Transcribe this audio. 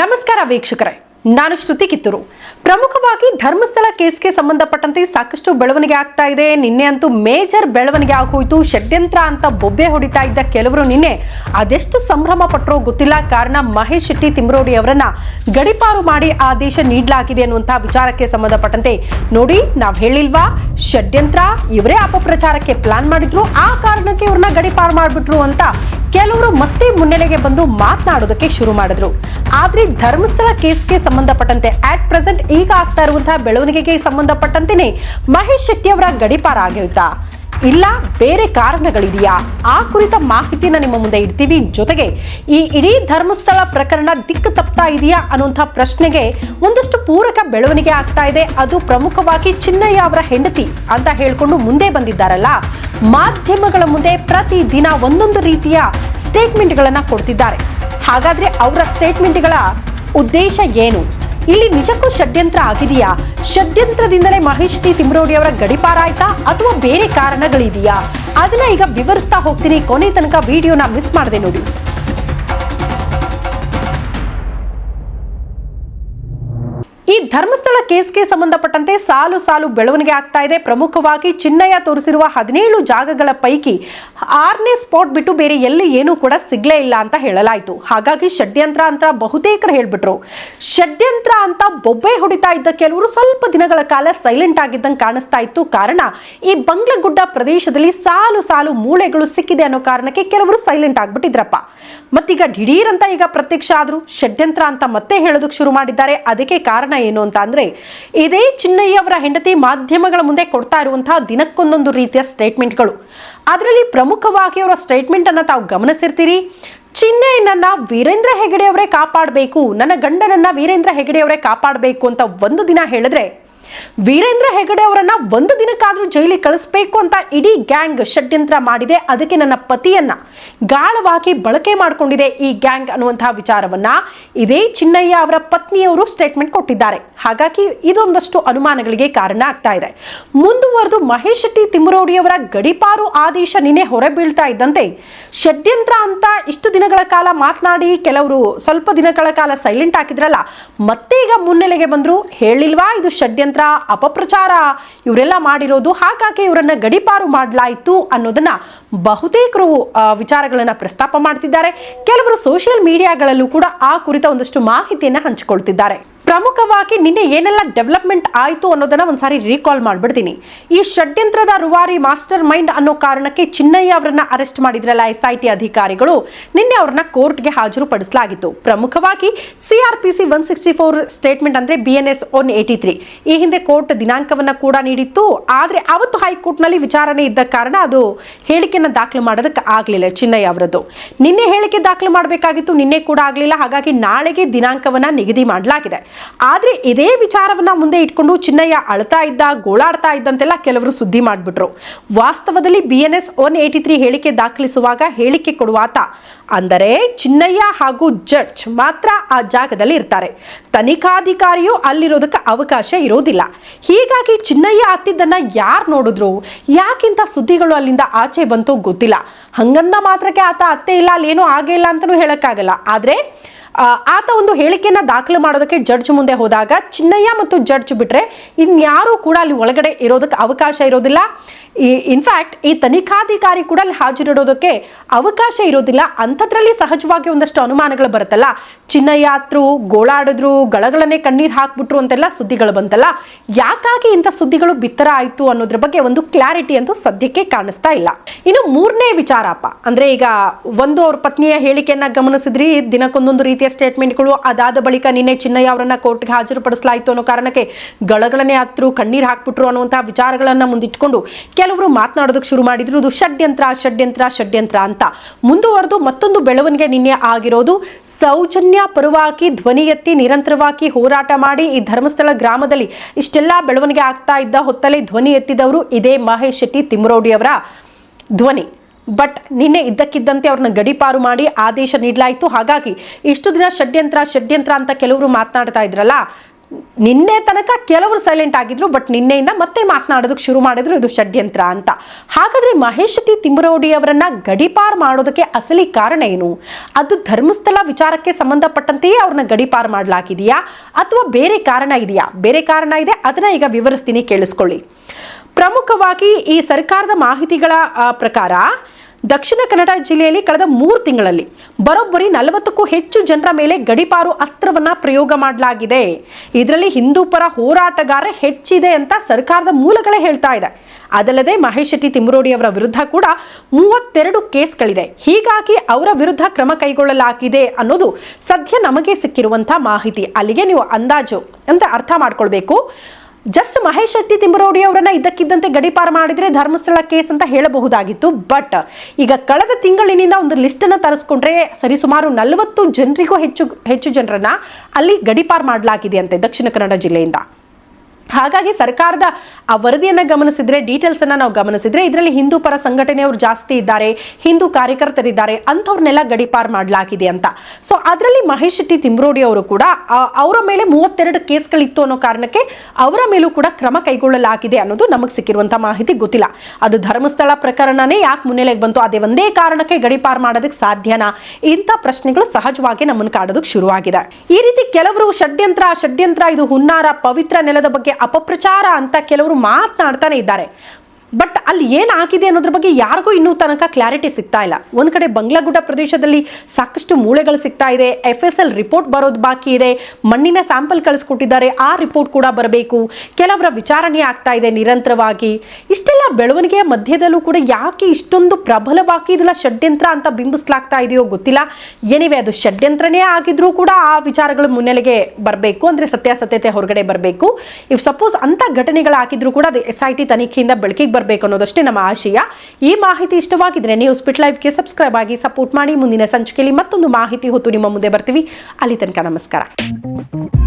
ನಮಸ್ಕಾರ ವೀಕ್ಷಕರೇ, ನಾನು ಶ್ರುತಿ ಕಿತ್ತೂರು. ಪ್ರಮುಖವಾಗಿ ಧರ್ಮಸ್ಥಳ ಕೇಸ್ಗೆ ಸಂಬಂಧಪಟ್ಟಂತೆ ಸಾಕಷ್ಟು ಬೆಳವಣಿಗೆ ಆಗ್ತಾ ಇದೆ. ನಿನ್ನೆ ಅಂತೂ ಮೇಜರ್ ಬೆಳವಣಿಗೆ ಆಗೋಯ್ತು. ಷಡ್ಯಂತ್ರ ಅಂತ ಬೊಬ್ಬೆ ಹೊಡಿತಾ ಇದ್ದ ಕೆಲವರು ನಿನ್ನೆ ಅದೆಷ್ಟು ಸಂಭ್ರಮ ಪಟ್ಟರೋ ಗೊತ್ತಿಲ್ಲ. ಕಾರಣ ಮಹೇಶ್ ಶೆಟ್ಟಿ ತಿಮ್ರೋಡಿ ಅವರನ್ನ ಗಡಿಪಾರು ಮಾಡಿ ಆದೇಶ ನೀಡಲಾಗಿದೆ ಅನ್ನುವಂತಹ ವಿಚಾರಕ್ಕೆ ಸಂಬಂಧಪಟ್ಟಂತೆ. ನೋಡಿ, ನಾವು ಹೇಳಿಲ್ವಾ? ಷಡ್ಯಂತ್ರ, ಇವರೇ ಅಪಪ್ರಚಾರಕ್ಕೆ ಪ್ಲಾನ್ ಮಾಡಿದ್ರು. ಆ ಕಾರಣಕ್ಕೆ ಇವ್ರನ್ನ ಗಡಿಪಾರು ಮಾಡಿಬಿಟ್ರು ಅಂತ ಕೆಲವರು ಮತ್ತೆ ಮುನ್ನೆಲೆಗೆ ಬಂದು ಮಾತನಾಡೋದಕ್ಕೆ ಶುರು ಮಾಡಿದ್ರು. ಆದ್ರೆ ಧರ್ಮಸ್ಥಳ ಕೇಸ್ಗೆ ಸಂಬಂಧಪಟ್ಟಂತೆ ಅಟ್ ಪ್ರೆಸೆಂಟ್ ಈಗ ಆಗ್ತಾ ಇರುವಂತಹ ಬೆಳವಣಿಗೆಗೆ ಸಂಬಂಧಪಟ್ಟಂತೆಯೇ ಮಹೇಶ್ ಶೆಟ್ಟಿ ಅವರ ಗಡಿಪಾರ ಆಗಿರುತ್ತಾ ಇಲ್ಲ, ಬೇರೆ ಕಾರಣಗಳಿದೆಯಾ? ಆ ಕುರಿತ ಮಾಹಿತಿನ ನಿಮ್ಮ ಮುಂದೆ ಇಡ್ತೀವಿ. ಜೊತೆಗೆ ಈ ಇಡೀ ಧರ್ಮಸ್ಥಳ ಪ್ರಕರಣ ದಿಕ್ಕು ತಪ್ತಾ ಇದೆಯಾ ಅನ್ನುವಂಥ ಪ್ರಶ್ನೆಗೆ ಒಂದಷ್ಟು ಪೂರಕ ಬೆಳವಣಿಗೆ ಆಗ್ತಾ ಇದೆ. ಅದು ಪ್ರಮುಖವಾಗಿ ಚಿನ್ನಯ್ಯ ಅವರ ಹೆಂಡತಿ ಅಂತ ಹೇಳಿಕೊಂಡು ಮುಂದೆ ಬಂದಿದ್ದಾರಲ್ಲ. ಮಾಧ್ಯಮಗಳ ಮುಂದೆ ಪ್ರತಿದಿನ ಒಂದೊಂದು ರೀತಿಯ ಸ್ಟೇಟ್ಮೆಂಟ್ಗಳನ್ನು ಕೊಡ್ತಿದ್ದಾರೆ. ಹಾಗಾದ್ರೆ ಅವರ ಸ್ಟೇಟ್ಮೆಂಟ್ಗಳ ಉದ್ದೇಶ ಏನು? ಇಲ್ಲಿ ನಿಜಕ್ಕೂ ಷಡ್ಯಂತ್ರ ಆಗಿದೆಯಾ? ಷಡ್ಯಂತ್ರದಿಂದಲೇ ಮಹೇಶ್ ಟಿ. ತಿಮ್ರೋಡಿ ಅವರ ಗಡಿಪಾರ ಆಯ್ತಾ? ಅಥವಾ ಬೇರೆ ಕಾರಣಗಳಿದೆಯಾ? ಅದನ್ನ ಈಗ ವಿವರಿಸ್ತಾ ಹೋಗ್ತೀನಿ. ಕೊನೆ ತನಕ ವಿಡಿಯೋನ ಮಿಸ್ ಮಾಡದೆ ನೋಡಿ. ಧರ್ಮಸ್ಥಳ ಕೇಸ್ಗೆ ಸಂಬಂಧಪಟ್ಟಂತೆ ಸಾಲು ಸಾಲು ಬೆಳವಣಿಗೆ ಆಗ್ತಾ ಇದೆ. ಪ್ರಮುಖವಾಗಿ ಚಿನ್ನಯ್ಯ ತೋರಿಸಿರುವ ಹದಿನೇಳು ಜಾಗಗಳ ಪೈಕಿ ಆರನೇ ಸ್ಪಾಟ್ ಬಿಟ್ಟು ಬೇರೆ ಎಲ್ಲಿ ಏನೂ ಕೂಡ ಸಿಗ್ಲೇ ಇಲ್ಲ ಅಂತ ಹೇಳಲಾಯಿತು. ಹಾಗಾಗಿ ಷಡ್ಯಂತ್ರ ಅಂತ ಬಹುತೇಕರು ಹೇಳ್ಬಿಟ್ರು. ಷಡ್ಯಂತ್ರ ಅಂತ ಬೊಬ್ಬೆ ಹೊಡಿತಾ ಇದ್ದ ಕೆಲವರು ಸ್ವಲ್ಪ ದಿನಗಳ ಕಾಲ ಸೈಲೆಂಟ್ ಆಗಿದ್ದಂಗೆ ಕಾಣಿಸ್ತಾ ಇತ್ತು. ಕಾರಣ ಈ ಬಂಗ್ಲಗುಡ್ಡ ಪ್ರದೇಶದಲ್ಲಿ ಸಾಲು ಸಾಲು ಮೂಳೆಗಳು ಸಿಕ್ಕಿದೆ ಅನ್ನೋ ಕಾರಣಕ್ಕೆ ಕೆಲವರು ಸೈಲೆಂಟ್ ಆಗ್ಬಿಟ್ಟಿದ್ರಪ್ಪ. ಮತ್ತೀಗ ದಿಢೀರ್ ಅಂತ ಈಗ ಪ್ರತ್ಯಕ್ಷ ಆದ್ರು ಷಡ್ಯಂತ್ರ ಅಂತ ಮತ್ತೆ ಹೇಳೋದಕ್ಕೆ ಶುರು ಮಾಡಿದ್ದಾರೆ. ಅದಕ್ಕೆ ಕಾರಣ ಏನು ಅಂತ ಅಂದ್ರೆ, ಇದೇ ಚಿನ್ನಯ್ಯ ಅವರ ಹೆಂಡತಿ ಮಾಧ್ಯಮಗಳ ಮುಂದೆ ಕೊಡ್ತಾ ಇರುವಂತಹ ದಿನಕ್ಕೊಂದೊಂದು ರೀತಿಯ ಸ್ಟೇಟ್ಮೆಂಟ್ಗಳು ಅದರಲ್ಲಿ ಪ್ರಮುಖವಾಗಿ ಅವರ ಸ್ಟೇಟ್ಮೆಂಟ್ ಅನ್ನ ತಾವು ಗಮನಿಸಿರ್ತೀರಿ. ಚಿನ್ನಯ್ಯನನ್ನ ವೀರೇಂದ್ರ ಹೆಗಡೆ ಅವರೇ ಕಾಪಾಡಬೇಕು, ನನ್ನ ಗಂಡನನ್ನ ವೀರೇಂದ್ರ ಹೆಗಡೆ ಅವರೇ ಕಾಪಾಡಬೇಕು ಅಂತ ಒಂದು ದಿನ ಹೇಳಿದ್ರೆ ವೀರೇಂದ್ರ ಹೆಗಡೆ ಅವರನ್ನ ಒಂದು ದಿನಕ್ಕಾದ್ರೂ ಜೈಲಿಗೆ ಕಳಿಸ್ಬೇಕು ಅಂತ ಇಡೀ ಗ್ಯಾಂಗ್ ಷಡ್ಯಂತ್ರ ಮಾಡಿದೆ. ಅದಕ್ಕೆ ನನ್ನ ಪತಿಯನ್ನ ಗಾಳವಾಗಿ ಬಳಕೆ ಮಾಡಿಕೊಂಡಿದೆ ಈ ಗ್ಯಾಂಗ್ ಅನ್ನುವಂತಹ ವಿಚಾರವನ್ನ. ಇದೇ ಚಿನ್ನಯ್ಯ ಅವರ ಪತ್ನಿಯವರು ಸ್ಟೇಟ್ಮೆಂಟ್ ಕೊಟ್ಟಿದ್ದಾರೆ. ಹಾಗಾಗಿ ಇದೊಂದಷ್ಟು ಅನುಮಾನಗಳಿಗೆ ಕಾರಣ ಆಗ್ತಾ ಇದೆ. ಮುಂದುವರೆದು ಮಹೇಶ್ ಶೆಟ್ಟಿ ತಿಮ್ಮರೋಡಿ ಅವರ ಗಡಿಪಾರು ಆದೇಶ ನಿನ್ನೆ ಹೊರಬೀಳ್ತಾ ಇದ್ದಂತೆ ಷಡ್ಯಂತ್ರ ಅಂತ ಇಷ್ಟು ದಿನಗಳ ಕಾಲ ಮಾತನಾಡಿ ಕೆಲವರು ಸ್ವಲ್ಪ ದಿನಗಳ ಕಾಲ ಸೈಲೆಂಟ್ ಹಾಕಿದ್ರಲ್ಲ ಮತ್ತೆ ಈಗ ಮುನ್ನೆಲೆಗೆ ಬಂದ್ರು. ಹೇಳಿಲ್ವಾ ಇದು ಷಡ್ಯಂತ್ರ? ಅಪಪ್ರಚಾರ. ಇವರೆಲ್ಲ ಮಾಡಿರೋದು ಹಾಗಾಗಿ ಇವರನ್ನ ಗಡಿಪಾರು ಮಾಡಲಾಯಿತು ಅನ್ನೋದನ್ನ ಬಹುತೇಕರು ವಿಚಾರಗಳನ್ನು ಪ್ರಸ್ತಾಪ ಮಾಡ್ತಿದ್ದಾರೆ. ಕೆಲವರು ಸೋಷಿಯಲ್ ಮೀಡಿಯಾಗಳಲ್ಲೂ ಕೂಡ ಆ ಕುರಿತ ಒಂದಷ್ಟು ಮಾಹಿತಿಯನ್ನು ಹಂಚಿಕೊಳ್ತಿದ್ದಾರೆ. ಪ್ರಮುಖವಾಗಿ ನಿನ್ನೆ ಏನೆಲ್ಲ ಡೆವಲಪ್ಮೆಂಟ್ ಆಯಿತು ಅನ್ನೋದನ್ನ ಒಂದ್ಸಾರಿ ರೀಕಾಲ್ ಮಾಡ್ಬಿಡ್ತೀನಿ. ಈ ಷಡ್ಯಂತ್ರದ ರುವಾರಿ ಮಾಸ್ಟರ್ ಮೈಂಡ್ ಅನ್ನೋ ಕಾರಣಕ್ಕೆ ಚಿನ್ನಯ್ಯ ಅವರನ್ನ ಅರೆಸ್ಟ್ ಮಾಡಿದ್ರಲ್ಲ ಎಸ್ ಐ ಟಿ ಅಧಿಕಾರಿಗಳು. ನಿನ್ನೆ ಅವ್ರನ್ನ ಕೋರ್ಟ್ಗೆ ಹಾಜರುಪಡಿಸಲಾಗಿತ್ತು. ಪ್ರಮುಖವಾಗಿ CRPC one sixty four statement ಅಂದ್ರೆ B N S one eighty three. ಈ ಹಿಂದೆ ಕೋರ್ಟ್ ದಿನಾಂಕವನ್ನ ಕೂಡ ನೀಡಿತ್ತು. ಆದ್ರೆ ಅವತ್ತು ಹೈಕೋರ್ಟ್ನಲ್ಲಿ ವಿಚಾರಣೆ ಇದ್ದ ಕಾರಣ ಅದು ಹೇಳಿಕೆಯನ್ನ ದಾಖಲು ಮಾಡೋದಕ್ಕೆ ಆಗಲಿಲ್ಲ ಚಿನ್ನಯ್ಯ ಅವರದ್ದು ನಿನ್ನೆ ಹೇಳಿಕೆ ದಾಖಲು ಮಾಡಬೇಕಾಗಿತ್ತು, ನಿನ್ನೆ ಕೂಡ ಆಗಲಿಲ್ಲ. ಹಾಗಾಗಿ ನಾಳೆಗೆ ದಿನಾಂಕವನ್ನ ನಿಗದಿ ಮಾಡಲಾಗಿದೆ. ಆದ್ರೆ ಇದೇ ವಿಚಾರವನ್ನ ಮುಂದೆ ಇಟ್ಕೊಂಡು ಚಿನ್ನಯ್ಯ ಅಳ್ತಾ ಇದ್ದ, ಗೋಳಾಡ್ತಾ ಇದ್ದಂತೆಲ್ಲ ಕೆಲವರು ಸುದ್ದಿ ಮಾಡಿಬಿಟ್ರು. ವಾಸ್ತವದಲ್ಲಿ B N S one eighty three ಹೇಳಿಕೆ ದಾಖಲಿಸುವಾಗ ಹೇಳಿಕೆ ಕೊಡುವಾತ ಅಂದರೆ ಚಿನ್ನಯ್ಯ ಹಾಗೂ ಜಡ್ಜ್ ಮಾತ್ರ ಆ ಜಾಗದಲ್ಲಿ ಇರ್ತಾರೆ. ತನಿಖಾಧಿಕಾರಿಯು ಅಲ್ಲಿರೋದಕ್ಕೆ ಅವಕಾಶ ಇರೋದಿಲ್ಲ. ಹೀಗಾಗಿ ಚಿನ್ನಯ್ಯ ಅತ್ತಿದ್ದನ್ನ ಯಾರು ನೋಡಿದ್ರು? ಯಾಕಿಂತ ಸುದ್ದಿಗಳು ಅಲ್ಲಿಂದ ಆಚೆ ಬಂತು ಗೊತ್ತಿಲ್ಲ. ಹಂಗಂದ ಮಾತ್ರಕ್ಕೆ ಆತ ಅತ್ತೆ ಇಲ್ಲ, ಅಲ್ಲೇನೂ ಆಗೇ ಇಲ್ಲ ಅಂತಲೂ ಹೇಳೋಕ್ಕಾಗಲ್ಲ. ಆದ್ರೆ ಆತ ಒಂದು ಹೇಳಿಕೆಯನ್ನ ದಾಖಲು ಮಾಡೋದಕ್ಕೆ ಜಡ್ಜ್ ಮುಂದೆ ಹೋದಾಗ, ಚಿನ್ನಯ್ಯ ಮತ್ತು ಜಡ್ಜ್ ಬಿಟ್ರೆ ಇನ್ಯಾರೂ ಕೂಡ ಅಲ್ಲಿ ಒಳಗಡೆ ಇರೋದಕ್ಕೆ ಅವಕಾಶ ಇರೋದಿಲ್ಲ. ಈ ಇನ್ಫ್ಯಾಕ್ಟ್ ಈ ತನಿಖಾಧಿಕಾರಿ ಕೂಡ ಅಲ್ಲಿ ಹಾಜರಿಡೋದಕ್ಕೆ ಅವಕಾಶ ಇರೋದಿಲ್ಲ. ಅಂಥದ್ರಲ್ಲಿ ಸಹಜವಾಗಿ ಒಂದಷ್ಟು ಅನುಮಾನಗಳು ಬರುತ್ತಲ್ಲ. ಚಿನ್ನಯಾತ್ರು ಗೋಳಾಡಿದ್ರು, ಗಳಗಳನ್ನೇ ಕಣ್ಣೀರು ಹಾಕ್ಬಿಟ್ರು ಅಂತೆಲ್ಲ ಸುದ್ದಿಗಳು ಬಂತಲ್ಲ. ಯಾಕಾಗಿ ಇಂಥ ಸುದ್ದಿಗಳು ಬಿತ್ತರ ಆಯಿತು ಅನ್ನೋದ್ರ ಬಗ್ಗೆ ಒಂದು ಕ್ಲಾರಿಟಿ ಅಂತೂ ಸದ್ಯಕ್ಕೆ ಕಾಣಿಸ್ತಾ ಇಲ್ಲ. ಇನ್ನು ಮೂರನೇ ವಿಚಾರಪ್ಪ. ಅಂದ್ರೆ ಈಗ ಒಂದು ಅವ್ರ ಪತ್ನಿಯ ಹೇಳಿಕೆಯನ್ನ ಗಮನಿಸಿದ್ರಿ, ದಿನಕ್ಕೊಂದೊಂದು ರೀತಿಯ ಸ್ಟೇಟ್ಮೆಂಟ್ಗಳು ಅದಾದ ಬಳಿಕ ನಿನ್ನೆ ಚಿನ್ನಯ್ಯ ಅವರನ್ನ ಕೋರ್ಟ್ಗೆ ಹಾಜರುಪಡಿಸಲಾಯಿತು ಅನ್ನೋ ಕಾರಣಕ್ಕೆ ಗಳಗಳನೆ ಹತ್ರು ಕಣ್ಣೀರು ಹಾಕ್ಬಿಟ್ರು ಅನ್ನುವಂತಹ ವಿಚಾರಗಳನ್ನ ಮುಂದಿಟ್ಕೊಂಡು ಕೆಲವರು ಮಾತನಾಡೋದಕ್ಕೆ ಶುರು ಮಾಡಿದ್ರು. ಇದು ಷಡ್ಯಂತ್ರ ಷಡ್ಯಂತ್ರ ಷಡ್ಯಂತ್ರ ಅಂತ. ಮುಂದುವರೆದು ಮತ್ತೊಂದು ಬೆಳವಣಿಗೆ ನಿನ್ನೆ ಆಗಿರೋದು. ಸೌಜನ್ಯ ಪರವಾಗಿ ಧ್ವನಿ ಎತ್ತಿ ನಿರಂತರವಾಗಿ ಹೋರಾಟ ಮಾಡಿ ಈ ಧರ್ಮಸ್ಥಳ ಗ್ರಾಮದಲ್ಲಿ ಇಷ್ಟೆಲ್ಲ ಬೆಳವಣಿಗೆ ಆಗ್ತಾ ಇದ್ದ ಹೊತ್ತಲ್ಲಿ ಧ್ವನಿ ಎತ್ತಿದವರು ಇದೇ ಮಹೇಶ್ ಶೆಟ್ಟಿ ತಿಮ್ಮರೋಡಿ ಅವರ ಧ್ವನಿ. ಬಟ್ ನಿನ್ನೆ ಇದ್ದಕ್ಕಿದ್ದಂತೆ ಅವ್ರನ್ನ ಗಡಿಪಾರು ಮಾಡಿ ಆದೇಶ ನೀಡಲಾಯಿತು. ಹಾಗಾಗಿ ಇಷ್ಟು ದಿನ ಷಡ್ಯಂತ್ರ ಷಡ್ಯಂತ್ರ ಅಂತ ಕೆಲವರು ಮಾತನಾಡ್ತಾ ಇದ್ರಲ್ಲ, ನಿನ್ನೆ ತನಕ ಕೆಲವರು ಸೈಲೆಂಟ್ ಆಗಿದ್ರು ಬಟ್ ನಿನ್ನೆಯಿಂದ ಮತ್ತೆ ಮಾತನಾಡೋದಕ್ಕೆ ಶುರು ಮಾಡಿದ್ರು ಇದು ಷಡ್ಯಂತ್ರ ಅಂತ. ಹಾಗಾದ್ರೆ ಮಹೇಶ್ ಟಿ ತಿಮ್ಮರೌಡಿ ಅವರನ್ನ ಗಡಿಪಾರ್ ಮಾಡೋದಕ್ಕೆ ಅಸಲಿ ಕಾರಣ ಏನು? ಅದು ಧರ್ಮಸ್ಥಳ ವಿಚಾರಕ್ಕೆ ಸಂಬಂಧಪಟ್ಟಂತೆಯೇ ಅವ್ರನ್ನ ಗಡಿಪಾರ್ ಮಾಡಲಾಗಿದೆಯಾ ಅಥವಾ ಬೇರೆ ಕಾರಣ ಇದೆಯಾ? ಬೇರೆ ಕಾರಣ ಇದೆ, ಅದನ್ನ ಈಗ ವಿವರಿಸ್ತೀನಿ, ಕೇಳಿಸ್ಕೊಳ್ಳಿ. ಪ್ರಮುಖವಾಗಿ ಈ ಸರ್ಕಾರದ ಮಾಹಿತಿಗಳ ಪ್ರಕಾರ ದಕ್ಷಿಣ ಕನ್ನಡ ಜಿಲ್ಲೆಯಲ್ಲಿ ಕಳೆದ ಮೂರು ತಿಂಗಳಲ್ಲಿ ಬರೋಬ್ಬರಿ ನಲವತ್ತಕ್ಕೂ ಹೆಚ್ಚು ಜನರ ಮೇಲೆ ಗಡಿಪಾರು ಅಸ್ತ್ರವನ್ನ ಪ್ರಯೋಗ ಮಾಡಲಾಗಿದೆ. ಇದರಲ್ಲಿ ಹಿಂದೂ ಪರ ಹೋರಾಟಗಾರ ಹೆಚ್ಚಿದೆ ಅಂತ ಸರ್ಕಾರದ ಮೂಲಗಳೇ ಹೇಳ್ತಾ ಇದೆ. ಅದಲ್ಲದೆ ಮಹೇಶ್ ಶೆಟ್ಟಿ ತಿಮ್ಮರೋಡಿ ಅವರ ವಿರುದ್ಧ ಕೂಡ ಮೂವತ್ತೆರಡು ಕೇಸ್ಗಳಿದೆ. ಹೀಗಾಗಿ ಅವರ ವಿರುದ್ಧ ಕ್ರಮ ಕೈಗೊಳ್ಳಲಾಗಿದೆ ಅನ್ನೋದು ಸದ್ಯ ನಮಗೆ ಸಿಕ್ಕಿರುವಂಥ ಮಾಹಿತಿ. ಅಲ್ಲಿಗೆ ನೀವು ಅಂದಾಜು ಅಂತ ಅರ್ಥ ಮಾಡ್ಕೊಳ್ಬೇಕು. ಜಸ್ಟ್ ಮಹೇಶ್ ಶೆಟ್ಟಿ ತಿಮ್ಮರೋಡಿ ಅವರನ್ನ ಇದ್ದಕ್ಕಿದ್ದಂತೆ ಗಡಿಪಾರು ಮಾಡಿದ್ರೆ ಧರ್ಮಸ್ಥಳ ಕೇಸ್ ಅಂತ ಹೇಳಬಹುದಾಗಿತ್ತು ಬಟ್ ಈಗ ಕಳೆದ ತಿಂಗಳಿನಿಂದ ಒಂದು ಲಿಸ್ಟ್ ಅನ್ನ ತರಿಸ್ಕೊಂಡ್ರೆ ಸರಿಸುಮಾರು ನಲವತ್ತು ಜನರಿಗೂ ಹೆಚ್ಚು ಹೆಚ್ಚು ಜನರನ್ನ ಅಲ್ಲಿ ಗಡಿಪಾರು ಮಾಡಲಾಗಿದೆ ಅಂತೆ ದಕ್ಷಿಣ ಕನ್ನಡ ಜಿಲ್ಲೆಯಿಂದ. ಹಾಗಾಗಿ ಸರ್ಕಾರದ ಆ ವರದಿಯನ್ನು ಗಮನಿಸಿದ್ರೆ ಡೀಟೇಲ್ಸ್ ಅನ್ನ ನಾವು ಗಮನಿಸಿದ್ರೆ ಇದರಲ್ಲಿ ಹಿಂದೂ ಪರ ಸಂಘಟನೆಯವರು ಜಾಸ್ತಿ ಇದ್ದಾರೆ, ಹಿಂದೂ ಕಾರ್ಯಕರ್ತರಿದ್ದಾರೆ, ಅಂಥವ್ರನ್ನೆಲ್ಲ ಗಡಿಪಾರ್ ಮಾಡಲಾಗಿದೆ ಅಂತ. ಸೊ ಅದರಲ್ಲಿ ಮಹೇಶ್ ಶೆಟ್ಟಿ ತಿಮ್ರೋಡಿ ಅವರು ಕೂಡ ಅವರ ಮೇಲೆ ಮೂವತ್ತೆರಡು ಕೇಸ್ಗಳಿತ್ತು ಅನ್ನೋ ಕಾರಣಕ್ಕೆ ಅವರ ಮೇಲೂ ಕೂಡ ಕ್ರಮ ಕೈಗೊಳ್ಳಲಾಗಿದೆ ಅನ್ನೋದು ನಮಗೆ ಸಿಕ್ಕಿರುವಂತಹ ಮಾಹಿತಿ ಗೊತ್ತಿಲ್ಲ. ಅದು ಧರ್ಮಸ್ಥಳ ಪ್ರಕರಣನೇ ಯಾಕೆ ಮುನ್ನೆಲೆಗೆ ಬಂತು? ಅದೇ ಒಂದೇ ಕಾರಣಕ್ಕೆ ಗಡಿಪಾರ್ ಮಾಡೋದಕ್ಕೆ ಸಾಧ್ಯನಾ? ಇಂಥ ಪ್ರಶ್ನೆಗಳು ಸಹಜವಾಗಿ ನಮ್ಮನ್ನು ಕಾಡೋದಕ್ಕೆ ಶುರುವಾಗಿದೆ. ಈ ರೀತಿ ಕೆಲವರು ಷಡ್ಯಂತ್ರ ಷಡ್ಯಂತ್ರ, ಇದು ಹುನ್ನಾರ, ಪವಿತ್ರ ನೆಲದ ಬಗ್ಗೆ ಅಪಪ್ರಚಾರ ಅಂತ ಕೆಲವರು ಮಾತನಾಡ್ತಾನೆ ಇದ್ದಾರೆ. ಬಟ್ ಅಲ್ಲಿ ಏನಾಗಿದೆ ಅನ್ನೋದ್ರ ಬಗ್ಗೆ ಯಾರಿಗೂ ಇನ್ನೂ ತನಕ ಕ್ಲಾರಿಟಿ ಸಿಗ್ತಾ ಇಲ್ಲ. ಒಂದು ಕಡೆ ಬಂಗ್ಲಾಗುಡ್ಡ ಪ್ರದೇಶದಲ್ಲಿ ಸಾಕಷ್ಟು ಮೂಳೆಗಳು ಸಿಗ್ತಾ ಇದೆ. ಎಫ್ ಎಸ್ ಎಲ್ ರಿಪೋರ್ಟ್ ಬರೋದು ಬಾಕಿ ಇದೆ. ಮಣ್ಣಿನ ಸ್ಯಾಂಪಲ್ ಕಳಿಸ್ಕೊಟ್ಟಿದ್ದಾರೆ. ಆ ರಿಪೋರ್ಟ್ ಕೂಡ ಬರಬೇಕು. ಕೆಲವರ ವಿಚಾರಣೆ ಆಗ್ತಾ ಇದೆ ನಿರಂತರವಾಗಿ. ಇಷ್ಟೆಲ್ಲ ಬೆಳವಣಿಗೆಯ ಮಧ್ಯದಲ್ಲೂ ಕೂಡ ಯಾಕೆ ಇಷ್ಟೊಂದು ಪ್ರಬಲವಾಗಿ ಇದನ್ನ ಷಡ್ಯಂತ್ರ ಅಂತ ಬಿಂಬಿಸ್ಲಾಗ್ತಾ ಇದೆಯೋ ಗೊತ್ತಿಲ್ಲ. ಏನಿವೆ ಅದು ಷಡ್ಯಂತ್ರನೇ ಆಗಿದ್ರೂ ಕೂಡ ಆ ವಿಚಾರಗಳು ಮುನ್ನೆಲೆಗೆ ಬರಬೇಕು. ಅಂದ್ರೆ ಸತ್ಯಾಸತ್ಯತೆ ಹೊರಗಡೆ ಬರಬೇಕು. ಇಫ್ ಸಪೋಸ್ ಅಂತ ಘಟನೆಗಳಾಗಿದ್ರು ಕೂಡ ಅದು ಎಸ್ ಐ ಟಿ ತನಿಖೆಯಿಂದ ಬೆಳಕಿಗೆ ಬರಬೇಕು. ಅನ್ನೋದಷ್ಟೇ ನಮ್ಮ ಆಶಯ. ಈ ಮಾಹಿತಿ ಇಷ್ಟವಾಗಿದ್ರೆ ನೀವು ಸ್ಪಿಟ್ ಲೈವ್ಗೆ ಸಬ್ಸ್ಕ್ರೈಬ್ ಆಗಿ ಸಪೋರ್ಟ್ ಮಾಡಿ. ಮುಂದಿನ ಸಂಚಿಕೆಯಲ್ಲಿ ಮತ್ತೊಂದು ಮಾಹಿತಿ ಹೊತ್ತು ನಿಮ್ಮ ಮುಂದೆ ಬರ್ತೀವಿ. ಅಲ್ಲಿ ತನಕ ನಮಸ್ಕಾರ.